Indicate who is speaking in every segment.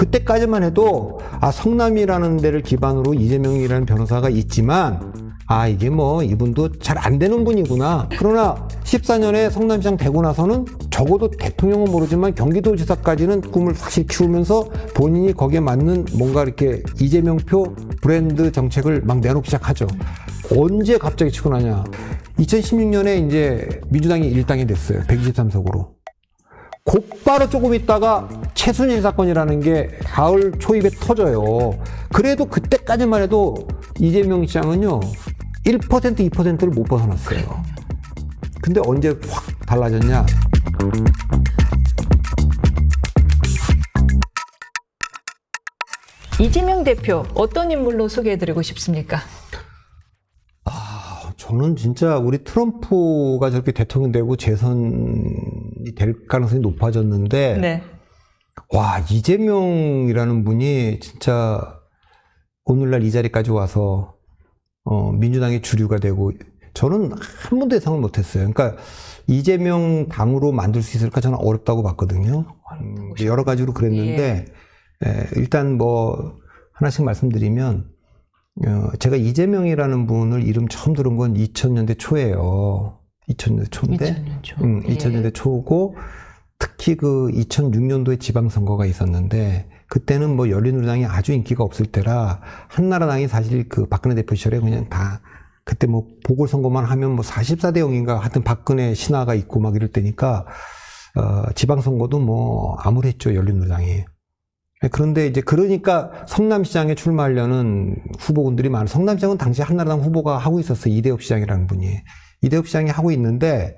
Speaker 1: 그때까지만 해도 아 성남이라는 데를 기반으로 이재명이라는 변호사가 있지만 아 이게 뭐 이분도 잘 안 되는 분이구나. 그러나 14년에 성남시장 되고 나서는 적어도 대통령은 모르지만 경기도지사까지는 꿈을 확실히 키우면서 본인이 거기에 맞는 뭔가 이렇게 이재명표 브랜드 정책을 막 내놓기 시작하죠. 언제 갑자기 치고 나냐? 2016년에 이제 민주당이 일당이 됐어요. 123석으로. 곧바로 조금 있다가 최순실 사건이라는 게 가을 초입에 터져요. 그래도 그때까지만 해도 이재명 시장은요, 1% 2%를 못 벗어났어요. 근데 언제 확 달라졌냐?
Speaker 2: 이재명 대표 어떤 인물로 소개해드리고 싶습니까?
Speaker 1: 아, 저는 진짜 우리 트럼프가 저렇게 대통령 되고 재선이 될 가능성이 높아졌는데,
Speaker 2: 네.
Speaker 1: 와, 이재명이라는 분이 진짜 오늘날 이 자리까지 와서 어, 민주당의 주류가 되고 저는 한 번도 예상을 못했어요. 그러니까 이재명 당으로 만들 수 있을까 저는 어렵다고 봤거든요. 음, 여러 가지로 그랬는데 에, 일단 뭐 하나씩 말씀드리면 어, 제가 이재명이라는 분을 이름 처음 들은 건 2000년대 초예요. 2000년대 초인데
Speaker 2: 2000년 초.
Speaker 1: 음,
Speaker 2: 예.
Speaker 1: 2000년대 초고 특히 그 2006년도에 지방선거가 있었는데 그때는 뭐 열린우리당이 아주 인기가 없을 때라 한나라당이 사실 그 박근혜 대표 시절에 그냥 다 그때 뭐 보궐선거만 하면 뭐 44대 0인가 하여튼 박근혜 신화가 있고 막 이럴 때니까 어, 지방선거도 뭐 아무랬죠 열린우리당이. 그런데 이제 그러니까 성남시장에 출마하려는 후보군들이 많아. 성남시장은 당시 한나라당 후보가 하고 있었어요. 이대엽 시장이라는 분이. 이대엽 시장이 하고 있는데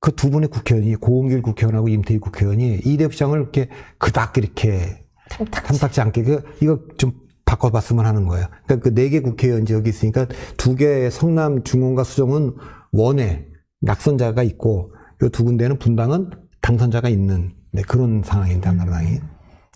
Speaker 1: 그 두 분의 국회의원이 고은길 국회의원하고 임태희 국회의원이 이대엽 시장을 이렇게 그닥 이렇게 탐탁지 않게 그 이거 좀 바꿔봤으면 하는 거예요. 그러니까 그 네 개 국회의원 지역이 있으니까 두 개 성남 중원과 수정은 원에 낙선자가 있고 이 두 군데는 분당은 당선자가 있는 네, 그런 상황인데 한나라당이.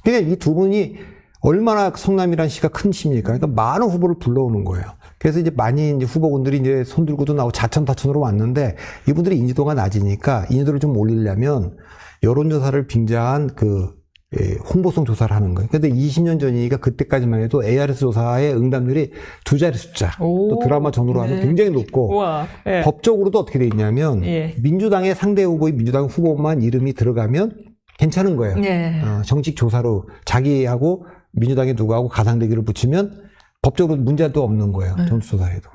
Speaker 1: 그러니까 이 두 분이 얼마나 성남이라는 시가 큰 시입니까? 그러니까 많은 후보를 불러오는 거예요. 그래서 이제 많이 이제 후보군들이 이제 손 들고도 나오고 자천타천으로 왔는데 이분들이 인지도가 낮으니까 인지도를 좀 올리려면 여론조사를 빙자한 그 예, 홍보성 조사를 하는 거예요. 근데 20년 전이니까 그때까지만 해도 ARS 조사의 응답률이 두 자리 숫자.
Speaker 2: 오.
Speaker 1: 또 드라마 전후로 하면
Speaker 2: 네.
Speaker 1: 굉장히 높고
Speaker 2: 우와. 예.
Speaker 1: 법적으로도 어떻게 돼 있냐면
Speaker 2: 예.
Speaker 1: 민주당의 상대 후보의 민주당 후보만 이름이 들어가면 괜찮은 거예요.
Speaker 2: 네.
Speaker 1: 어, 정식 조사로 자기하고 민주당의 누구하고 가상대기를 붙이면 법적으로 문제도 없는 거예요.
Speaker 2: 네.
Speaker 1: 전수조사에도.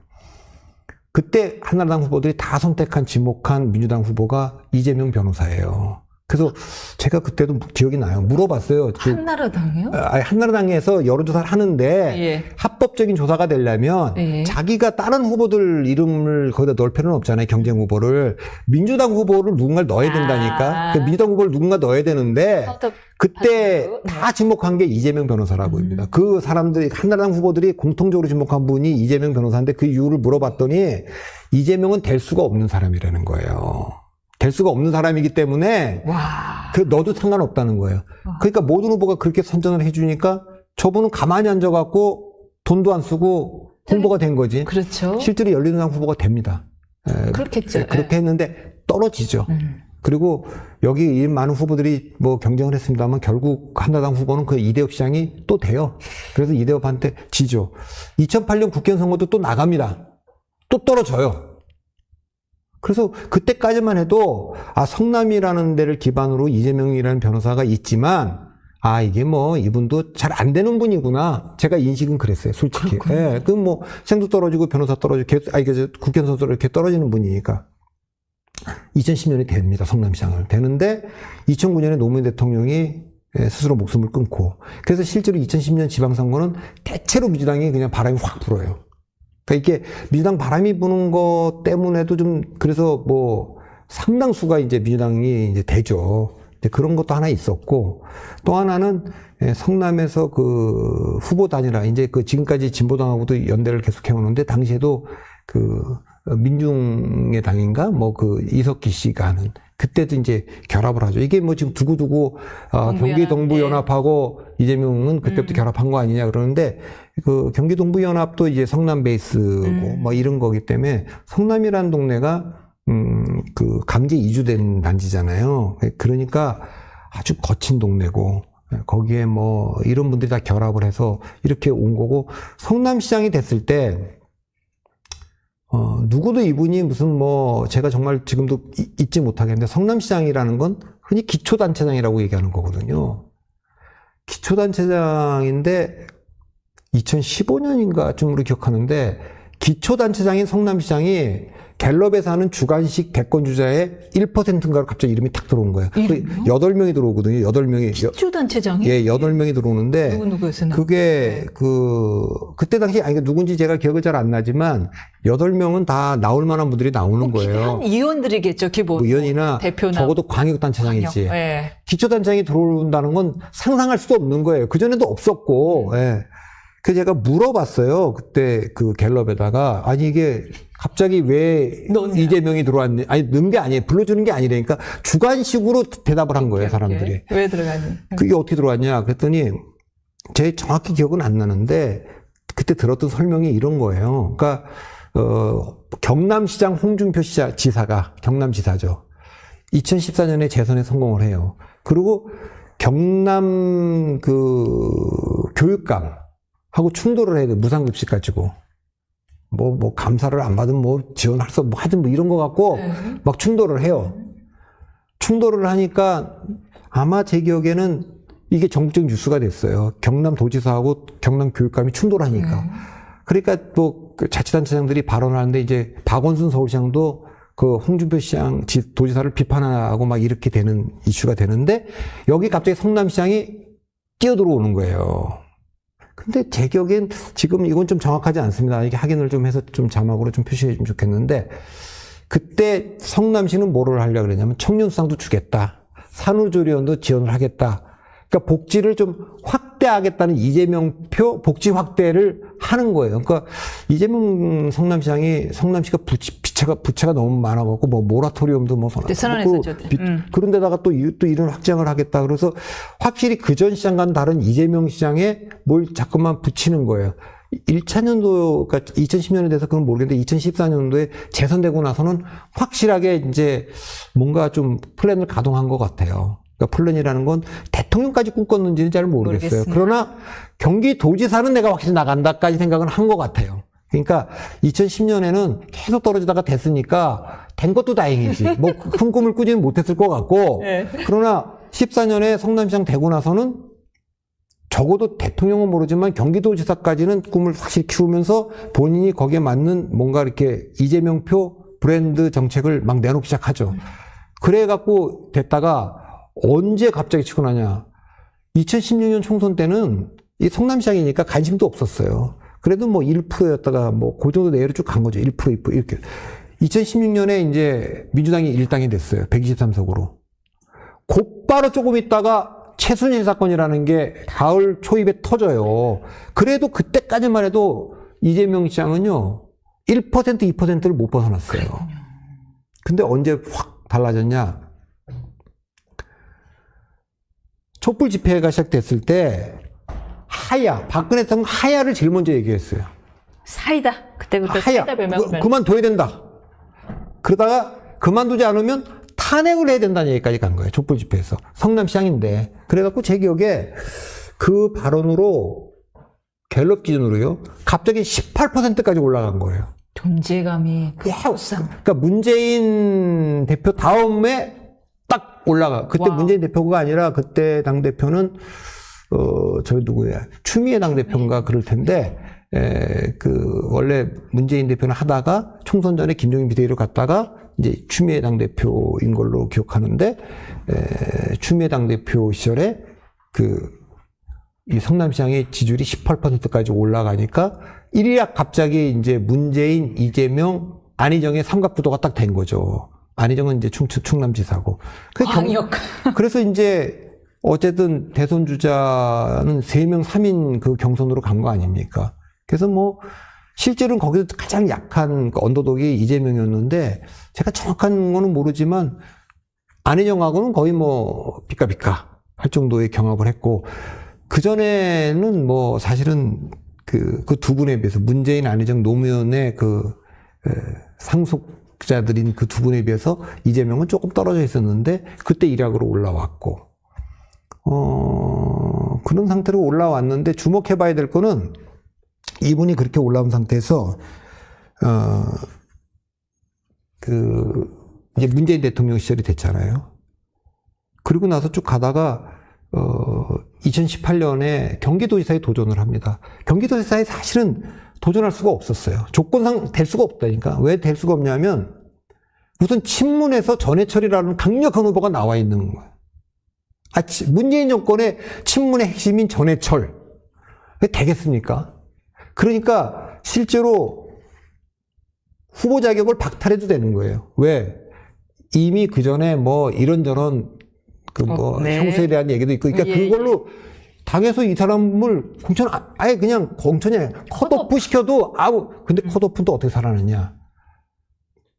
Speaker 1: 그때 한나라당 후보들이 다 선택한 지목한 민주당 후보가 이재명 변호사예요. 그래서 제가 그때도 기억이 나요. 물어봤어요. 그,
Speaker 2: 한나라당이요?
Speaker 1: 아니, 한나라당에서 여론조사를 하는데
Speaker 2: 예.
Speaker 1: 합법적인 조사가 되려면
Speaker 2: 예.
Speaker 1: 자기가 다른 후보들 이름을 거기다 넣을 필요는 없잖아요. 경쟁 후보를. 민주당 후보를 누군가 넣어야 된다니까.
Speaker 2: 아.
Speaker 1: 그 민주당 후보를 누군가 넣어야 되는데 그때
Speaker 2: 네.
Speaker 1: 다 지목한 게 이재명 변호사라고
Speaker 2: 음.
Speaker 1: 합니다. 그 사람들이 한나라당 후보들이 공통적으로 지목한 분이 이재명 변호사인데 그 이유를 물어봤더니 이재명은 될 수가 없는 사람이라는 거예요. 될 수가 없는 사람이기 때문에
Speaker 2: 와.
Speaker 1: 그 넣어도 상관없다는 거예요.
Speaker 2: 와.
Speaker 1: 그러니까 모든 후보가 그렇게 선전을 해주니까 저분은 가만히 앉아갖고 돈도 안 쓰고 홍보가 된 거지.
Speaker 2: 그렇죠.
Speaker 1: 실제로 열린우리당 후보가 됩니다. 에,
Speaker 2: 그렇겠죠.
Speaker 1: 에, 그렇게 했는데 떨어지죠.
Speaker 2: 예. 음.
Speaker 1: 그리고 여기 이 많은 후보들이 뭐 경쟁을 했습니다만 결국 한나라당 후보는 그 이대엽 시장이 또 돼요. 그래서 이대엽한테 지죠. 2008년 국회의원 선거도 또 나갑니다. 또 떨어져요. 그래서 그때까지만 해도 아 성남이라는 데를 기반으로 이재명이라는 변호사가 있지만 아 이게 뭐 이분도 잘 안 되는 분이구나 제가 인식은 그랬어요 솔직히 예, 그뭐 생도 떨어지고 변호사 떨어지고 개- 아니 그 국회의원 선수로 이렇게 떨어지는 분이니까 2010년에 됩니다. 성남시장을. 되는데 2009년에 노무현 대통령이 예, 스스로 목숨을 끊고 그래서 실제로 2010년 지방선거는 대체로 민주당이 그냥 바람이 확 불어요. 그러니까 이게 민주당 바람이 부는 것 때문에도 좀 그래서 뭐 상당수가 이제 민주당이 이제 되죠. 그런 것도 하나 있었고 또 하나는 예, 성남에서 그 후보 단일화 이제 그 지금까지 진보당하고도 연대를 계속 해 오는데 당시에도 그 민중의 당인가 뭐 그 이석기 씨가 하는 그때도 이제 결합을 하죠. 이게 뭐 지금 두고두고 아,
Speaker 2: 동부연합,
Speaker 1: 경기 동부 연합하고 이재명은 그때부터
Speaker 2: 음.
Speaker 1: 결합한 거 아니냐 그러는데 그 경기 동부 연합도 이제 성남 베이스고
Speaker 2: 음.
Speaker 1: 뭐 이런 거기 때문에 성남이라는 동네가 음 그 강제 이주된 단지잖아요. 그러니까 아주 거친 동네고 예, 거기에 뭐 이런 분들이 다 결합을 해서 이렇게 온 거고 성남시장이 됐을 때 어, 누구도 이분이 무슨 뭐 제가 정말 지금도 이- 잊지 못하겠는데 성남시장이라는 건 흔히 기초단체장이라고 얘기하는 거거든요. 기초단체장인데 2015년인가 쯤으로 기억하는데 기초단체장인 성남시장이 갤럽에서 하는 주관식 대권 주자의 1%인가로 갑자기 이름이 탁 들어온 거예요.
Speaker 2: 이름이요?
Speaker 1: 여덟 명이 들어오거든요. 여덟 명이
Speaker 2: 기초단체장이
Speaker 1: 예, 여덟 명이 들어오는데
Speaker 2: 누구 누구였나?
Speaker 1: 그게 그 그때 당시 아니 그 누군지 제가 기억이 잘안 나지만 여덟 명은 다 나올 만한 분들이 나오는 거예요.
Speaker 2: 한 의원들이겠죠 기본.
Speaker 1: 뭐 의원이나
Speaker 2: 대표나
Speaker 1: 적어도 광역단체장이지.
Speaker 2: 예.
Speaker 1: 기초단체장이 들어온다는 건 상상할 수도 없는 거예요. 그 전에도 없었고, 예. 그 제가 물어봤어요. 그때 그 갤럽에다가. 아니, 이게 갑자기 왜
Speaker 2: 넣냐?
Speaker 1: 이재명이 들어왔니? 아니, 넣은 게 아니에요. 불러주는 게 아니라니까 주관식으로 대답을 한 거예요, 사람들이.
Speaker 2: 예. 왜 들어가니?
Speaker 1: 그게 어떻게 들어왔냐? 그랬더니 제 정확히 기억은 안 나는데 그때 들었던 설명이 이런 거예요. 그러니까, 어, 경남시장 홍준표 시자, 지사가, 경남지사죠. 2014년에 재선에 성공을 해요. 그리고 경남 그 교육감 하고 충돌을 해야 돼. 무상급식 가지고. 뭐, 뭐, 감사를 안 받으면 뭐 지원할 수, 뭐 하여튼 뭐 이런 거 갖고
Speaker 2: 네.
Speaker 1: 막 충돌을 해요. 충돌을 하니까 아마 제 기억에는 이게 정책 뉴스가 됐어요. 경남 도지사하고 경남 교육감이 충돌하니까. 그러니까 또 그 자치단체장들이 발언을 하는데 이제 박원순 서울시장도 그 홍준표 시장 지- 도지사를 비판하고 막 이렇게 되는 이슈가 되는데 여기 갑자기 성남시장이 뛰어들어오는 거예요. 근데 제 기억엔 지금 이건 좀 정확하지 않습니다. 이게 확인을 좀 해서 좀 자막으로 좀 표시해 주면 좋겠는데 그때 성남시는 뭐를 하려고 그랬냐면 청년수당도 주겠다. 산후조리원도 지원을 하겠다. 그러니까 복지를 좀 확대하겠다는 이재명 표 복지 확대를 하는 거예요. 그러니까 이재명 성남시장이 성남시가 부치, 부채가 부채가 너무 많아갖고 뭐 모라토리움도 뭐. 비-
Speaker 2: 음.
Speaker 1: 그런데다가 또, 이- 또 이런 확장을 하겠다. 그래서 확실히 그 전 시장과는 다른 이재명 시장에 뭘 자꾸만 붙이는 거예요. 1차 년도, 그러니까 2010년에 대해서 그건 모르겠는데 2014년도에 재선되고 나서는 확실하게 이제 뭔가 좀 플랜을 가동한 것 같아요. 그러니까 플랜이라는 건 대통령까지 꿈꿨는지는 잘 모르겠어요.
Speaker 2: 모르겠습니다.
Speaker 1: 그러나 경기도지사는 내가 확실히 나간다까지 생각은 한 것 같아요. 그러니까 2010년에는 계속 떨어지다가 됐으니까 된 것도 다행이지. 뭐 큰 꿈을 꾸지는 못했을 것 같고.
Speaker 2: 네.
Speaker 1: 그러나 14년에 성남시장 되고 나서는 적어도 대통령은 모르지만 경기도지사까지는 꿈을 확실히 키우면서 본인이 거기에 맞는 뭔가 이렇게 이재명표 브랜드 정책을 막 내놓기 시작하죠. 그래갖고 됐다가 언제 갑자기 치고 나냐. 2016년 총선 때는 이 성남시장이니까 관심도 없었어요. 그래도 뭐 1%였다가 뭐 그 정도 내외로 쭉 간 거죠. 1% 2% 이렇게. 2016년에 이제 민주당이 일당이 됐어요. 123석으로. 곧바로 조금 있다가 최순실 사건이라는 게 가을 초입에 터져요. 그래도 그때까지만 해도 이재명 시장은요, 1% 2%를 못 벗어났어요. 근데 언제 확 달라졌냐? 촛불 집회가 시작됐을 때 하야, 박근혜 대통령 하야를 제일 먼저 얘기했어요.
Speaker 2: 사이다. 그때부터
Speaker 1: 하야,
Speaker 2: 사이다
Speaker 1: 그, 그만둬야 된다. 그러다가 그만두지 않으면 탄핵을 해야 된다는 얘기까지 간 거예요. 촛불 집회에서. 성남시장인데. 그래갖고 제 기억에 그 발언으로 갤럽 기준으로요. 갑자기 18%까지 올라간 거예요.
Speaker 2: 존재감이. 우상.
Speaker 1: 그러니까 문재인 대표 다음에 딱 올라가. 그때
Speaker 2: 와우.
Speaker 1: 문재인 대표가 아니라 그때 당 대표는 어 저기 누구야 추미애 당 대표인가 그럴 텐데 에, 그 원래 문재인 대표는 하다가 총선 전에 김종인 비대위로 갔다가 이제 추미애 당 대표인 걸로 기억하는데 에, 추미애 당 대표 시절에 그 이 성남시장의 지지율이 18%까지 올라가니까 일약 갑자기 이제 문재인, 이재명, 안희정의 삼각구도가 딱 된 거죠. 안희정은 이제 충, 충남지사고. 그 경-
Speaker 2: 광역.
Speaker 1: 그래서 이제 어쨌든 대선 주자는 3명, 3인 그 경선으로 간 거 아닙니까? 그래서 뭐 실제로는 거기서 가장 약한 그 언더독이 이재명이었는데 제가 정확한 거는 모르지만 안희정하고는 거의 뭐 비까비까 할 정도의 경합을 했고 그전에는 뭐 사실은 그, 그 두 분에 비해서 문재인, 안희정, 노무현의 그 에, 상속 자들인 그 두 분에 비해서 이재명은 조금 떨어져 있었는데 그때 일약으로 올라왔고 어 그런 상태로 올라왔는데 주목해봐야 될 거는 이분이 그렇게 올라온 상태에서 어, 그 이제 문재인 대통령 시절이 됐잖아요. 그리고 나서 쭉 가다가 어 2018년에 경기도지사에 도전을 합니다. 경기도지사에 사실은 도전할 수가 없었어요. 조건상 될 수가 없다니까. 왜 될 수가 없냐면 우선 친문에서 전해철이라는 강력한 후보가 나와 있는 거예요. 아, 치- 문재인 정권의 친문의 핵심인 전해철. 그게 되겠습니까? 그러니까 실제로 후보 자격을 박탈해도 되는 거예요. 왜? 이미 그 전에 뭐 이런저런 그뭐
Speaker 2: 어, 네.
Speaker 1: 형사에 대한 얘기도 있고, 그러니까
Speaker 2: 예,
Speaker 1: 그걸로 당에서 이 사람을 공천 아- 아예 그냥 공천이 아니라 컷오프 시켜도 아우 근데 컷오프는 또 어떻게 살아났냐?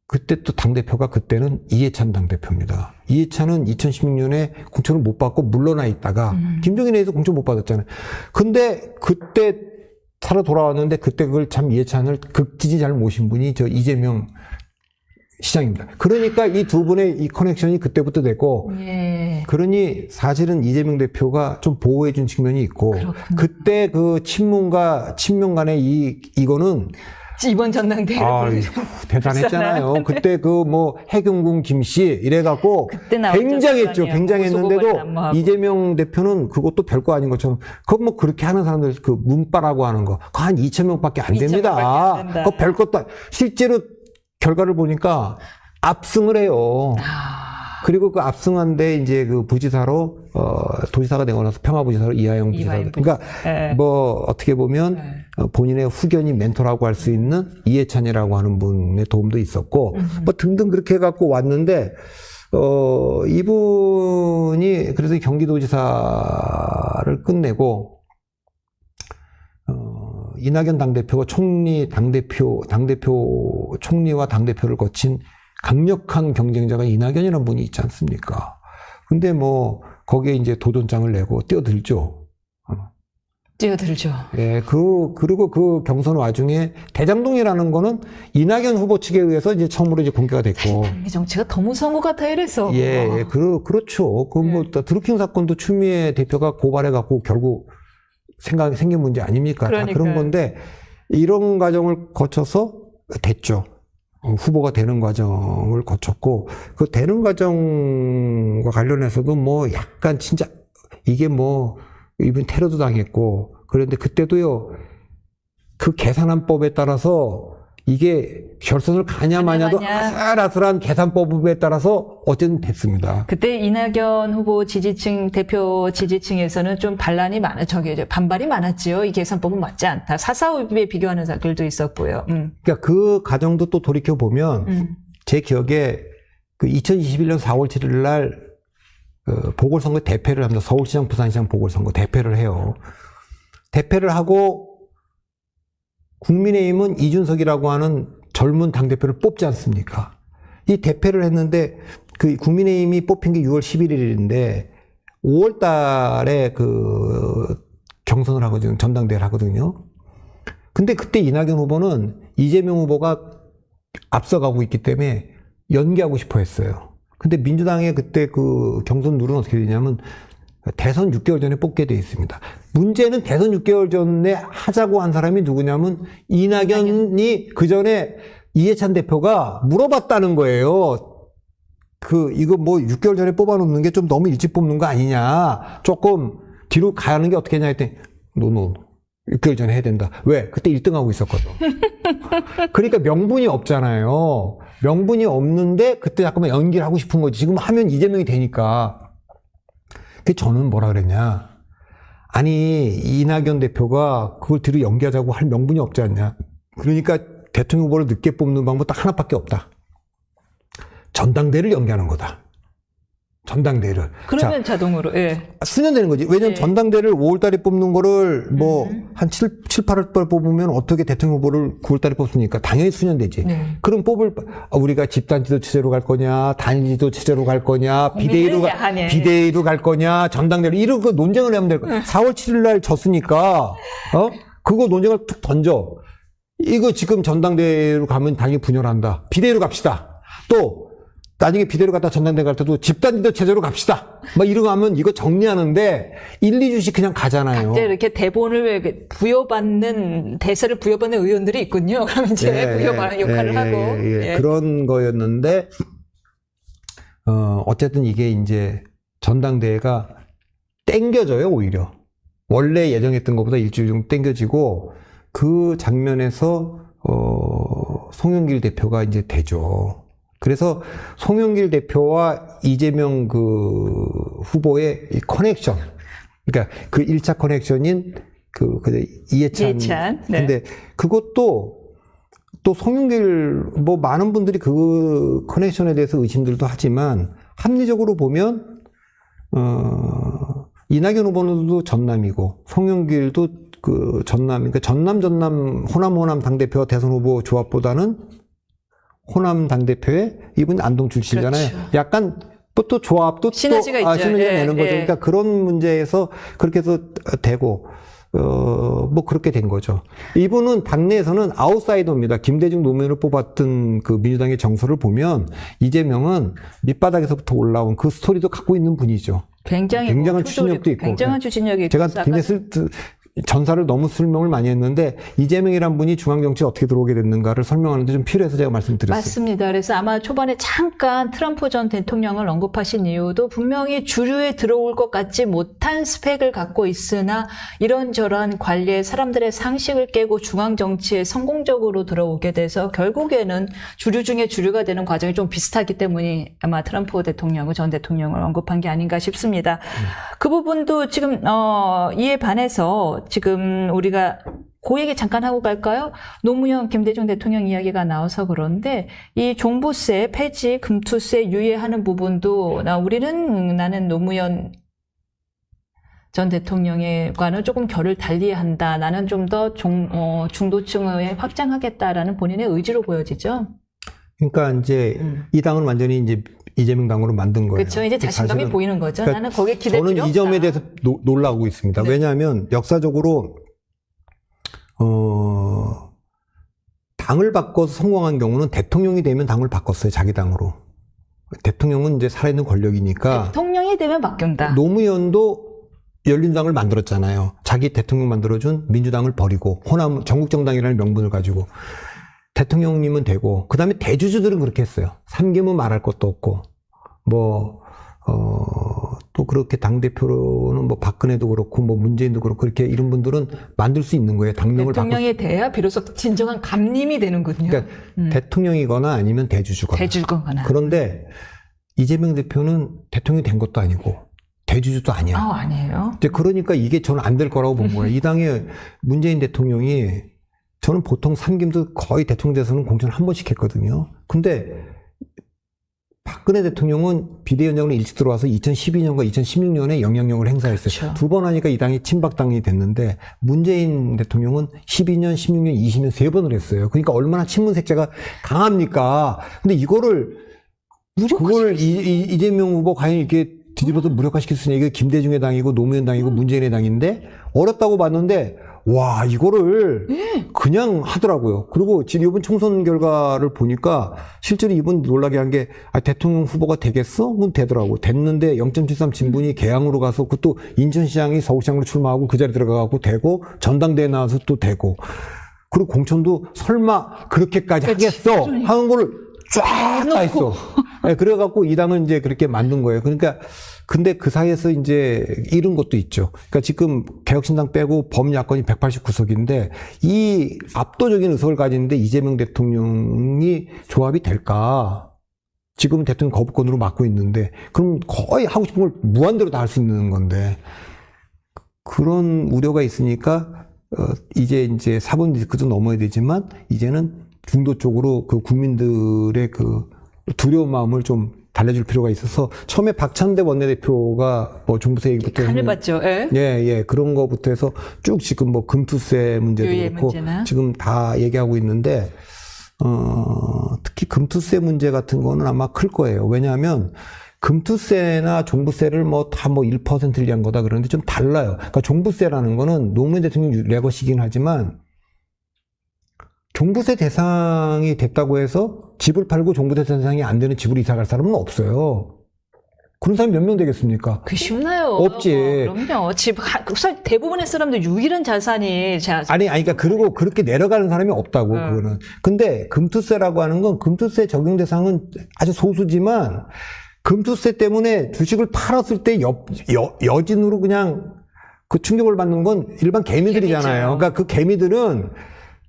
Speaker 1: 그때 또 당 대표가 그때는 이해찬 당 대표입니다. 이해찬은 2016년에 공천을 못 받고 물러나 있다가
Speaker 2: 음.
Speaker 1: 김종인에 의해서 공천 못 받았잖아요. 근데 그때 살아 돌아왔는데 그때 그걸 참 이해찬을 극지지 잘 모신 분이 저 이재명 시장입니다. 그러니까 이 두 분의 이 커넥션이 그때부터 됐고
Speaker 2: 예.
Speaker 1: 그러니 사실은 이재명 대표가 좀 보호해준 측면이 있고
Speaker 2: 그렇군요.
Speaker 1: 그때 그 친문과 친명 간의 이 이거는
Speaker 2: 이번 전당대회를
Speaker 1: 아 대단했잖아요. 그때 그 뭐 해경군 김씨 이래갖고 굉장했죠. 굉장했는데도. 이재명 대표는 그것도 별거 아닌 것처럼 그건 뭐 그렇게 하는 사람들 그 문바라고 하는 거 그거 한 2천 명밖에
Speaker 2: 안2,000
Speaker 1: 됩니다. 그거 별것도 안- 실제로 결과를 보니까 압승을 해요.
Speaker 2: 아,
Speaker 1: 그리고 그 압승한데 이제 그 부지사로 어 도지사가 되고 나서 평화부지사로 이하영 부지사. 그러니까
Speaker 2: 예.
Speaker 1: 뭐 어떻게 보면
Speaker 2: 네.
Speaker 1: 어, 본인의 후견이 멘토라고 할 수 있는 이해찬이라고 하는 분의 도움도 있었고 뭐 등등 그렇게 해갖고 왔는데 어 이분이 그래서 경기도지사를 끝내고 어 이낙연 당대표가 총리 당대표 당대표 총리와 당대표를 거친 강력한 경쟁자가 이낙연이라는 분이 있지 않습니까? 근데 뭐 거기에 이제 도전장을 내고 뛰어들죠.
Speaker 2: 뛰어들죠.
Speaker 1: 예, 그, 그리고 그 경선 와중에 대장동이라는 거는 이낙연 후보 측에 의해서 이제 처음으로 이제 공개가 됐고.
Speaker 2: 이 정치가 더 무서운 것 같아 이래서.
Speaker 1: 예, 예, 그, 그렇죠. 그 뭐, 드루킹 사건도 추미애 대표가 고발해갖고 결국 생각, 생긴 문제 아닙니까? 다 그런. 건데, 이런 과정을 거쳐서 됐죠. 어, 후보가 되는 과정을 거쳤고, 그 되는 과정과 관련해서도 뭐 약간 진짜, 이게 뭐, 이분 테러도 당했고, 그런데 그때도요, 그 계산안법에 따라서 이게 결선을 가냐 마냐도
Speaker 2: 마냐.
Speaker 1: 아슬아슬한 계산법에 따라서 어쨌든 됐습니다.
Speaker 2: 그때 이낙연 후보 지지층 대표 지지층에서는 좀 반란이 많아 저기 이제 반발이 많았지요. 이 계산법은 맞지 않다. 사사오비에 비교하는 사람들도 있었고요. 음.
Speaker 1: 그러니까 그 과정도 또 돌이켜 보면
Speaker 2: 음.
Speaker 1: 제 기억에 그 2021년 4월 7일 날 어, 보궐선거 대패를 합니다. 서울시장, 부산시장 보궐선거 대패를 해요. 대패를 하고 국민의힘은 이준석이라고 하는 젊은 당대표를 뽑지 않습니까? 이 대패를 했는데 그 국민의힘이 뽑힌 게 6월 11일인데 5월 달에 그 경선을 하거든요. 전당대회를 하거든요. 근데 그때 이낙연 후보는 이재명 후보가 앞서가고 있기 때문에 연기하고 싶어 했어요. 근데 민주당의 그때 그 경선 룰은 어떻게 되냐면 대선 6개월 전에 뽑게 돼 있습니다. 문제는 대선 6개월 전에 하자고 한 사람이 누구냐면 이낙연이 그 전에 이해찬 대표가 물어봤다는 거예요. 그 이거 뭐 6개월 전에 뽑아놓는 게 좀 너무 일찍 뽑는 거 아니냐. 조금 뒤로 가는 게 어떻게 냐 했더니 노노 6개월 전에 해야 된다. 왜? 그때 1등하고 있었거든. 그러니까 명분이 없잖아요. 명분이 없는데 그때 잠깐만 연기를 하고 싶은 거지. 지금 하면 이재명이 되니까. 그 저는 뭐라 그랬냐. 아니 이낙연 대표가 그걸 뒤로 연기하자고 할 명분이 없지 않냐. 그러니까 대통령 후보를 늦게 뽑는 방법 딱 하나밖에 없다. 전당대를 연기하는 거다. 전당대를. 자,
Speaker 2: 그러면 자 동으로 예.
Speaker 1: 수년되는 거지. 왜냐면
Speaker 2: 네.
Speaker 1: 전당대를 5월 달에 뽑는 거를 뭐
Speaker 2: 음.
Speaker 1: 한 7, 7, 8월 달에 뽑으면 어떻게 대통령 후보를 9월 달에 뽑습니까? 당연히 수년되지.
Speaker 2: 네.
Speaker 1: 그럼 뽑을 아, 우리가 집단 지도 체제로 갈 거냐, 단일 지도 체제로 갈 거냐, 비대위로 가. 비대위로 갈 거냐, 전당대로 이런 거 논쟁을 하면 될 거야. 4월 7일 날 졌으니까 어? 그거 논쟁을 툭 던져. 이거 지금 전당대회로 가면 당연히 분열한다. 비대위로 갑시다. 또 나중에 비대로 갖다 전당대 갈 때도 집단 리더 체제로 갑시다. 막 이러고 하면 이거 정리하는데 1, 2주씩 그냥 가잖아요.
Speaker 2: 이제 이렇게 대본을 왜 부여받는 대사를 부여받는 의원들이 있군요. 그럼 이제
Speaker 1: 예,
Speaker 2: 부여받는
Speaker 1: 예,
Speaker 2: 역할을
Speaker 1: 예,
Speaker 2: 하고
Speaker 1: 예, 예.
Speaker 2: 예.
Speaker 1: 그런 거였는데 어 어쨌든 이게 이제 전당대회가 땡겨져요 오히려 원래 예정했던 것보다 일주일 정도 땡겨지고 그 장면에서 어 송영길 대표가 이제 되죠. 그래서 송영길 대표와 이재명 그 후보의 이 커넥션, 그러니까 그 1차 커넥션인 그, 그 이해찬.
Speaker 2: 이해찬, 네.
Speaker 1: 근데 그것도 또 송영길 뭐 많은 분들이 그 커넥션에 대해서 의심들도 하지만 합리적으로 보면 어 이낙연 후보도 전남이고 송영길도 그 전남 그러니까 전남 전남 호남 호남 당 대표 대선 후보 조합보다는 호남 당 대표의 이분 안동 출신이잖아요.
Speaker 2: 그렇죠.
Speaker 1: 약간 또, 또 조합도
Speaker 2: 시너지가
Speaker 1: 또 아,
Speaker 2: 있죠.
Speaker 1: 시너지가
Speaker 2: 예,
Speaker 1: 되는 거죠.
Speaker 2: 예.
Speaker 1: 그러니까 그런 문제에서 그렇게 해서 되고 어, 뭐 그렇게 된 거죠. 이분은 당내에서는 아웃사이더입니다. 김대중 노무현을 뽑았던 그 민주당의 정서를 보면 이재명은 밑바닥에서부터 올라온 그 스토리도 갖고 있는 분이죠.
Speaker 2: 굉장히
Speaker 1: 굉장한
Speaker 2: 뭐
Speaker 1: 추진력도
Speaker 2: 초조하고
Speaker 1: 있고.
Speaker 2: 굉장한 추진력이 있고
Speaker 1: 제가
Speaker 2: 그래서
Speaker 1: 굉장히
Speaker 2: 아까
Speaker 1: 쓸, 전사를 너무 설명을 많이 했는데 이재명이란 분이 중앙정치에 어떻게 들어오게 됐는가를 설명하는데 좀 필요해서 제가 말씀드렸어요.
Speaker 2: 맞습니다. 그래서 아마 초반에 잠깐 트럼프 전 대통령을 언급하신 이유도 분명히 주류에 들어올 것 같지 못한 스펙을 갖고 있으나 이런저런 관리에 사람들의 상식을 깨고 중앙 정치에 성공적으로 들어오게 돼서 결국에는 주류 중에 주류가 되는 과정이 좀 비슷하기 때문에 아마 트럼프 대통령을 전 대통령을 언급한 게 아닌가 싶습니다. 그 부분도 지금 어, 이에 반해서 지금 우리가 그 얘기 잠깐 하고 갈까요? 노무현, 김대중 대통령 이야기가 나와서 그런데 이 종부세 폐지, 금투세 유예하는 부분도 나 우리는 나는 노무현 전 대통령과는 조금 결을 달리 한다. 나는 좀 더 어, 중도층을 확장하겠다라는 본인의 의지로 보여지죠.
Speaker 1: 그러니까 이제
Speaker 2: 음.
Speaker 1: 이 당은 완전히 이제 이재명 당으로 만든 거예요.
Speaker 2: 그렇죠. 이제 자신감이 보이는 거죠.
Speaker 1: 그러니까
Speaker 2: 나는 거기에 기댈
Speaker 1: 저는 이 점에
Speaker 2: 없다.
Speaker 1: 대해서 노- 놀라고 있습니다.
Speaker 2: 네.
Speaker 1: 왜냐하면 역사적으로 어 당을 바꿔서 성공한 경우는 대통령이 되면 당을 바꿨어요. 자기 당으로. 대통령은 이제 살아있는 권력이니까
Speaker 2: 대통령이 되면 바뀐다.
Speaker 1: 노무현도 열린당을 만들었잖아요. 자기 대통령 만들어준 민주당을 버리고 호남 전국정당이라는 명분을 가지고 대통령님은 되고 그 다음에 대주주들은 그렇게 했어요. 삼김은 말할 것도 없고 뭐 어, 또 그렇게 당대표로는 뭐 박근혜도 그렇고 뭐 문재인도 그렇고 그렇게 이런 분들은 만들 수 있는 거예요. 당명을 바꿔.
Speaker 2: 대통령이 돼야 비로소 진정한 감림이 되는군요.
Speaker 1: 그러니까
Speaker 2: 음.
Speaker 1: 대통령이거나 아니면 대주주거나.
Speaker 2: 대주거나.
Speaker 1: 그런데 이재명 대표는 대통령이 된 것도 아니고 대주주도 아니야.
Speaker 2: 아, 아니에요.
Speaker 1: 이제 그러니까 이게 저는 안 될 거라고 본 거예요. 이 당의 문재인 대통령이 저는 보통 삼김도 거의 대통령 돼서는 공천을 한 번씩 했거든요. 근데 박근혜 대통령은 비대위원장으로 일찍 들어와서 2012년과 2016년에 영향력을 행사했어요.
Speaker 2: 그렇죠.
Speaker 1: 두번 하니까 이 당이 친박당이 됐는데 문재인 대통령은 12년, 16년, 20년 세 번을 했어요. 그러니까 얼마나 친문 색채가 강합니까? 근데 이거를 그걸 이, 이, 이재명 후보 과연 이렇게 뒤집어서 무력화시킬 수 있냐. 이게 김대중의 당이고 노무현 당이고 문재인의 당인데 어렵다고 봤는데 와 이거를 그냥 하더라고요. 그리고 지금 이번 총선 결과를 보니까 실제로 이분 놀라게 한 게 아, 대통령 후보가 되겠어? 그건 되더라고. 됐는데 0.73 진분이 개항으로 가서 그것도 인천시장이 서울시장으로 출마하고 그 자리 들어가고 되고 전당대회 나와서 또 되고 그리고 공천도 설마 그렇게까지
Speaker 2: 그치.
Speaker 1: 하겠어 하는 거를 쫙다 했어. 네, 그래갖고 이 당은 이제 그렇게 만든 거예요. 그러니까 근데 그 사이에서 이제 잃은 것도 있죠. 그러니까 지금 개혁신당 빼고 범야권이 189석인데 이 압도적인 의석을 가지는데 이재명 대통령이 조합이 될까? 지금 대통령 거부권으로 맡고 있는데 그럼 거의 하고 싶은 걸 무한대로 다 할 수 있는 건데 그런 우려가 있으니까 어, 이제 이제 사본 리스크도 넘어야 되지만 이제는 중도 쪽으로 그 국민들의 그 두려운 마음을 좀 달래줄 필요가 있어서 처음에 박찬대 원내대표가 뭐 종부세 얘기부터
Speaker 2: 간을
Speaker 1: 했는-
Speaker 2: 봤죠. 예.
Speaker 1: 예, 예. 그런 거부터 해서 쭉 지금 뭐 금투세 문제도 그렇고
Speaker 2: 문제나.
Speaker 1: 지금 다 얘기하고 있는데, 어, 특히 금투세 문제 같은 거는 아마 클 거예요. 왜냐하면 금투세나 종부세를 뭐 다 뭐 1%를 위한 거다 그러는데 좀 달라요. 그러니까 종부세라는 거는 노무현 대통령 레거시긴 하지만 종부세 대상이 됐다고 해서 집을 팔고 종부세 대상이 안 되는 집으로 이사 갈 사람은 없어요. 그런 사람이 몇 명 되겠습니까?
Speaker 2: 그 쉽나요?
Speaker 1: 없지.
Speaker 2: 그럼요. 집, 하- 사실 대부분의 사람들 유일한 자산이 자,
Speaker 1: 아니, 아니, 그러니까 그리고 그렇게 내려가는 사람이 없다고,
Speaker 2: 음.
Speaker 1: 그거는. 근데 금투세라고 하는 건 금투세 적용 대상은 아주 소수지만 금투세 때문에 주식을 팔았을 때 여, 여, 여진으로 그냥 그 충격을 받는 건 일반 개미들이잖아요.
Speaker 2: 개미죠.
Speaker 1: 그러니까 그 개미들은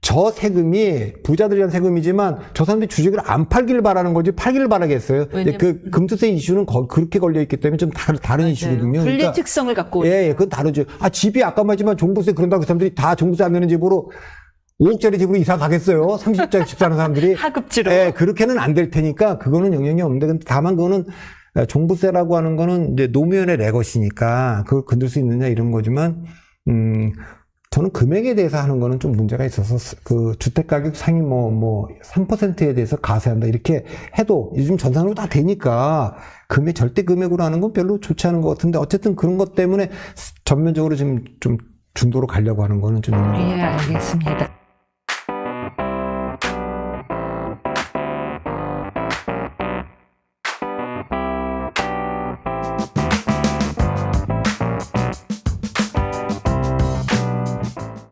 Speaker 1: 저 세금이 부자들이 한 세금이지만 저 사람들이 주식을 안 팔길 바라는 거지 팔길 바라겠어요. 근데
Speaker 2: 왜냐면-
Speaker 1: 그 금투세 이슈는 거- 그렇게 걸려 있기 때문에 좀 다른, 다른 이슈거든요.
Speaker 2: 분리
Speaker 1: 그러니까
Speaker 2: 특성을 갖고
Speaker 1: 예, 예, 그건 다르죠. 아, 집이 아까 말했지만 종부세 그런다고 그 사람들이 다 종부세 안 내는 집으로 5억짜리 집으로 이사 가겠어요? 30억짜리 집 사는 사람들이.
Speaker 2: 하급지로.
Speaker 1: 예, 그렇게는 안 될 테니까 그거는 영향이 없는데 근데 다만 그거는 에, 종부세라고 하는 거는 이제 노무현의 레거시니까 그걸 건들 수 있느냐 이런 거지만 음 저는 금액에 대해서 하는 거는 좀 문제가 있어서 그 주택 가격 상위 뭐 뭐 3%에 대해서 가세한다 이렇게 해도 요즘 전산으로 다 되니까 금액 절대 금액으로 하는 건 별로 좋지 않은 것 같은데 어쨌든 그런 것 때문에 전면적으로 지금 좀 중도로 가려고 하는 거는 좀.
Speaker 2: 예, 알겠습니다.